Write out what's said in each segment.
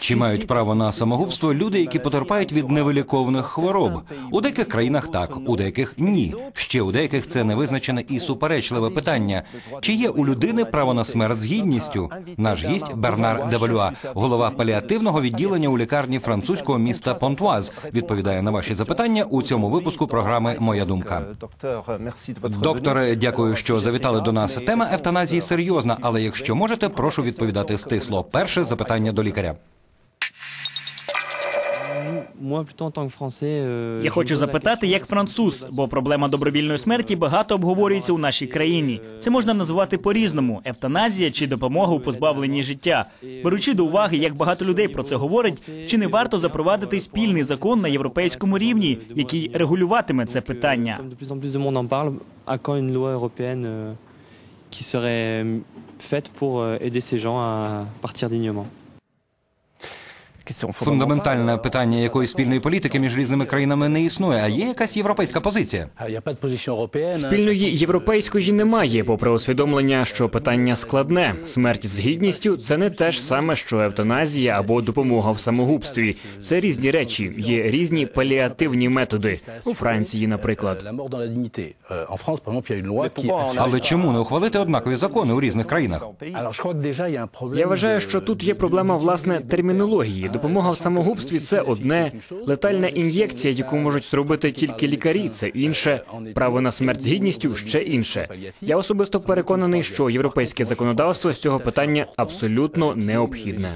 Чи мають право на самогубство люди, які потерпають від невиліковних хвороб? У деяких країнах так, у деяких ні. Ще у деяких це невизначене і суперечливе питання. Чи є у людини право на смерть з гідністю? Наш гість Бернар Девалюа, голова паліативного відділення у лікарні французького міста Понтуаз, відповідає на ваші запитання у цьому випуску програми Моя думка. Докторе, дякую, що завітали до нас. Тема евтаназії серйозна, але якщо можете, прошу відповідати стисло. Перше запитання до лікаря. Я хочу запитати, як француз, бо проблема добровільної смерті багато обговорюється у нашій країні. Це можна називати по-різному: евтаназія чи допомога у позбавленні життя. Беручи до уваги, як багато людей про це говорить, чи не варто запровадити спільний закон на європейському рівні, який регулюватиме це питання? Qui serait faite pour euh, aider ces gens à partir dignement Фундаментальне питання якої спільної політики між різними країнами не існує. А є якась європейська позиція? Спільної європейської немає, попри усвідомлення, що питання складне. Смерть з гідністю це не те ж саме, що евтаназія або допомога в самогубстві. Це різні речі. Є різні паліативні методи у Франції, наприклад. Але чому не ухвалити однакові закони у різних країнах? Я вважаю, що тут є проблема власне термінології. Допомога в самогубстві це одне, летальна ін'єкція, яку можуть зробити тільки лікарі, це інше. Право на смерть з гідністю ще інше. Я особисто переконаний, що європейське законодавство з цього питання абсолютно необхідне.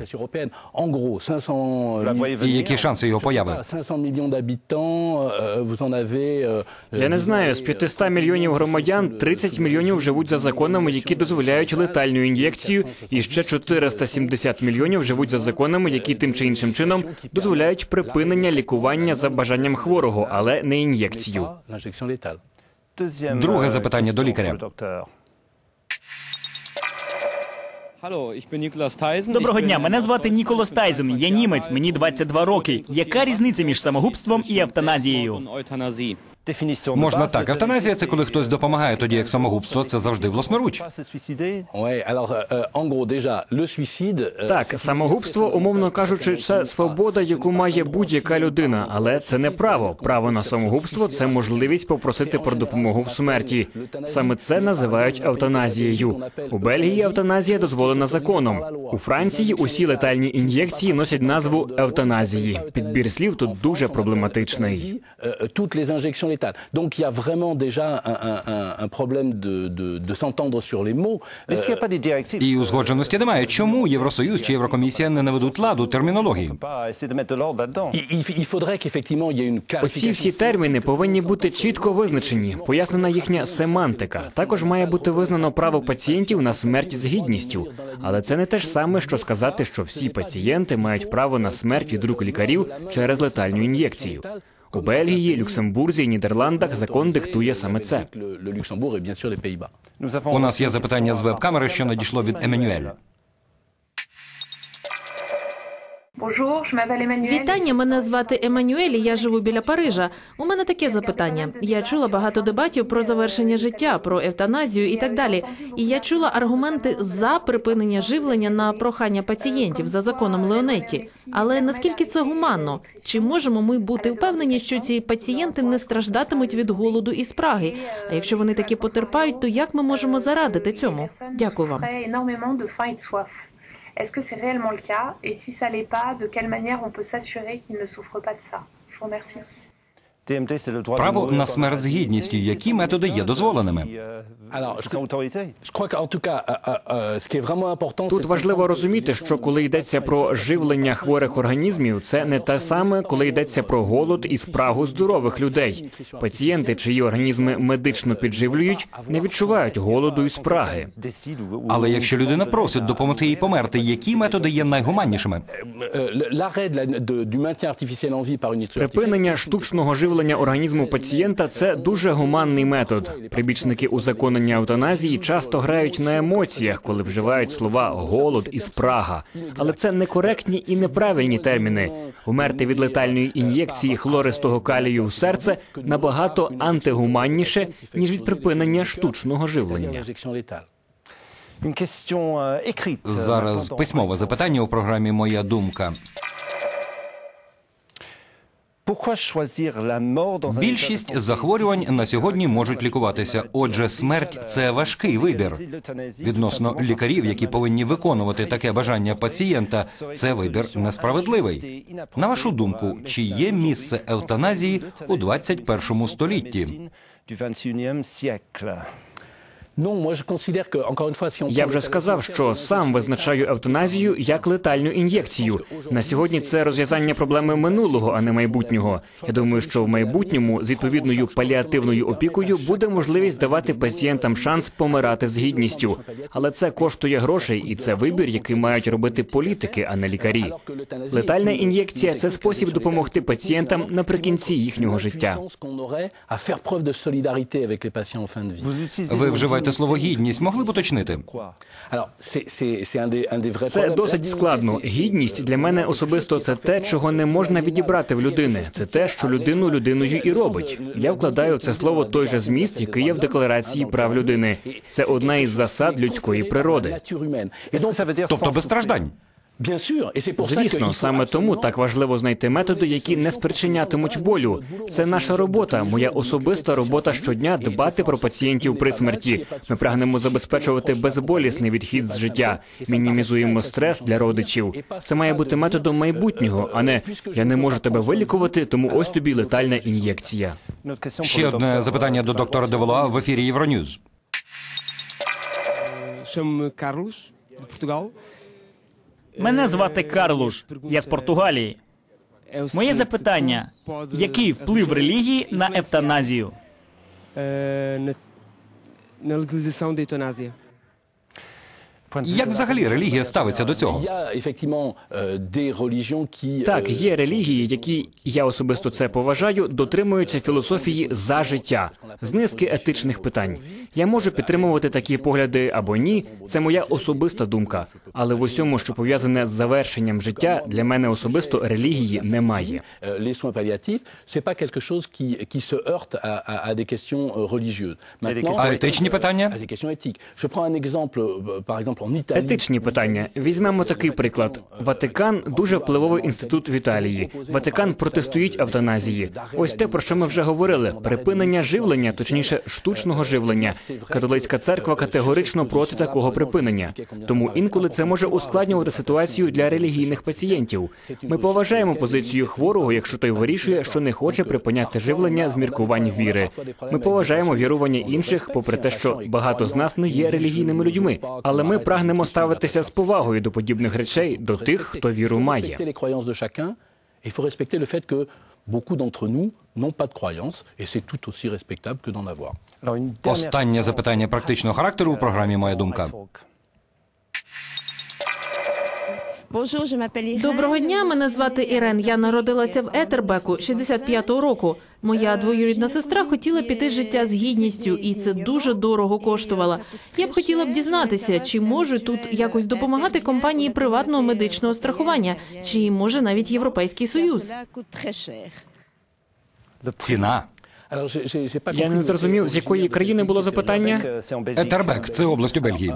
І які шанси його появи? Я не знаю, з 500 мільйонів громадян 30 мільйонів живуть за законами, які дозволяють летальну ін'єкцію, і ще 470 мільйонів живуть за законами, які тим чи іншим чином дозволяють припинення лікування за бажанням хворого, але не ін'єкцію. Друге запитання до лікаря. Доброго дня, мене звати Ніколас Тайзен. Я німець, мені 22 роки. Яка різниця між самогубством і евтаназією? Можна так. Евтаназія це коли хтось допомагає, тоді як самогубство це завжди власноруч. Так, самогубство, умовно кажучи, це свобода, яку має будь-яка людина, але це не право. Право на самогубство це можливість попросити про допомогу в смерті. Саме це називають евтаназією. У Бельгії евтаназія дозволена законом. У Франції усі летальні ін'єкції носять назву евтаназії. Підбір слів тут дуже проблематичний. Létales. Donc il y a vraiment déjà un, un, un, un problème de, de, de s'entendre sur les mots. Euh, І узгодженості немає. Чому Євросоюз чи Єврокомісія не наведуть ладу термінології? il, il- il faudrait qu'effectivement il y ait une Оці всі терміни повинні бути чітко визначені, пояснена їхня семантика. Також має бути визнано право пацієнтів на смерть з гідністю. Але це не те ж саме, що сказати, що всі пацієнти мають право на смерть від рук лікарів через летальну ін'єкцію. У Бельгії, Люксембурзі і Нідерландах закон диктує саме це. У нас є запитання з веб-камери, що надійшло від Еммануель. Вітання, мене звати Еммануель, Я живу біля Парижа. У мене таке запитання. Я чула багато дебатів про завершення життя, про евтаназію і так далі. І я чула аргументи за припинення живлення на прохання пацієнтів за законом Леонетті. Але наскільки це гуманно? Чи можемо ми бути впевнені, що ці пацієнти не страждатимуть від голоду і спраги? А якщо вони таки потерпають, то як ми можемо зарадити цьому? Дякую вам. Est-ce que c'est réellement le cas Et si ça l'est pas, de quelle manière on peut s'assurer qu'ils ne souffrent pas de ça? Je vous remercie. Право на смерть з гідністю. Які методи є дозволеними? Euh, euh, euh, Тут важливо розуміти, що коли йдеться про живлення хворих організмів, це не те саме, коли йдеться про голод і спрагу здорових людей. Пацієнти, чиї організми медично підживлюють, не відчувають голоду і спраги. Але якщо людина просить допомогти їй померти, які методи є найгуманнішими? Припинення штучного живлення організму пацієнта це дуже гуманний метод. Прибічники узаконення евтаназії часто грають на емоціях, коли вживають слова голод і спрага. Але це некоректні і неправильні терміни. Умерти від летальної ін'єкції хлористого калію в серце набагато антигуманніше ніж від припинення штучного живлення. Зараз письмове запитання у програмі Моя думка. Більшість захворювань на сьогодні можуть лікуватися. Отже, смерть це важкий вибір. Відносно лікарів, які повинні виконувати таке бажання пацієнта, це вибір несправедливий. На вашу думку, чи є місце евтаназії у 21 столітті? Я prend вже сказав, що сам визначаю евтаназію як летальну ін'єкцію. На сьогодні це розв'язання проблеми минулого, а не майбутнього. Я думаю, що в майбутньому з відповідною паліативною опікою буде можливість давати пацієнтам шанс помирати з гідністю. Але це коштує грошей, і це вибір, який мають робити політики, а не лікарі. Летальна ін'єкція це спосіб допомогти пацієнтам наприкінці їхнього життя. Ви вживаєте слово гідність. Могли б уточнити? Це досить складно. Гідність для мене особисто це те, чого не можна відібрати в людини. Це те, що людину людиною і робить. Я вкладаю в це слово той же зміст, який є в декларації прав людини. Це одна із засад людської природи. Тобто без страждань. Звісно, саме тому так важливо знайти методи, які не спричинятимуть болю. Це наша робота, моя особиста робота щодня дбати про пацієнтів при смерті. Ми прагнемо забезпечувати безболісний відхід з життя, мінімізуємо стрес для родичів. Це має бути методом майбутнього, а не я не можу тебе вилікувати, тому ось тобі летальна ін'єкція. Ще одне запитання до доктора Деволуа в ефірі Євроньюз. Portugal. Мене звати Карлуш. Я з Португалії. Моє запитання: який вплив релігії на евтаназію? Na, na legalização da eutanásia. Як взагалі релігія ставиться до цього? Religions qui Так, є релігії, які я особисто це поважаю, дотримуються філософії за життя з низки етичних питань. Я можу підтримувати такі погляди або ні. Це моя особиста думка. Але в усьому, що пов'язане з завершенням життя, для мене особисто релігії немає. questions euh, А етичні питання? Етичні питання. Візьмемо такий приклад. Ватикан дуже впливовий інститут в Італії. Ватикан протистоїть евтаназії. Ось те, про що ми вже говорили: припинення живлення, точніше, штучного живлення. Католицька церква категорично проти такого припинення. Тому інколи це може ускладнювати ситуацію для релігійних пацієнтів. Ми поважаємо позицію хворого, якщо той вирішує, що не хоче припиняти живлення з міркувань віри. Ми поважаємо вірування інших, попри те, що багато з нас не є релігійними людьми. Але ми прагнемо ставитися з повагою до подібних речей, до тих, хто віру має. Останнє запитання практичного характеру у програмі Моя думка. Доброго дня, мене звати Ірен. Я народилася в Етербеку 65-го року. Моя двоюрідна сестра хотіла піти життя з гідністю, і це дуже дорого коштувало. Я б хотіла б дізнатися, чи можуть тут якось допомагати компанії приватного медичного страхування, чи може навіть Європейський Союз. Ціна. Я не зрозумів, з якої країни було запитання. Етербек це область у Бельгії.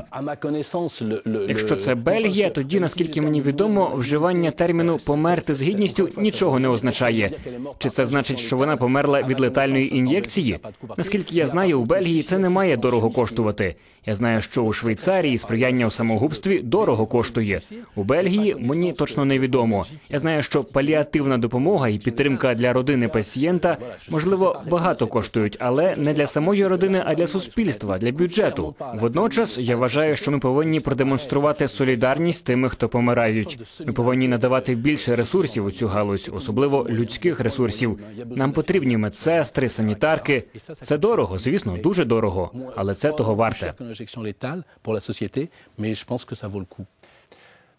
Якщо це Бельгія, тоді наскільки мені відомо, вживання терміну померти з гідністю нічого не означає. Чи це значить, що вона померла від летальної ін'єкції? Наскільки я знаю, у Бельгії це не має дорого коштувати. Я знаю, що у Швейцарії сприяння у самогубстві дорого коштує. У Бельгії мені точно невідомо. Я знаю, що паліативна допомога і підтримка для родини пацієнта можливо багато коштують, але не для самої родини, а для суспільства, для бюджету. Водночас я вважаю, що ми повинні продемонструвати солідарність тими, хто помирають. Ми повинні надавати більше ресурсів у цю галузь, особливо людських ресурсів. Нам потрібні медсестри, санітарки. Це дорого, звісно, дуже дорого, але це того варте.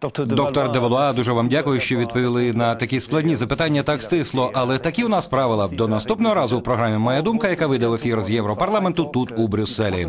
Доктор Деволуа, дуже вам дякую, що відповіли на такі складні запитання так стисло. Але такі у нас правила. До наступного разу в програмі Моя думка, яка вийде в ефір з Європарламенту тут у Брюсселі.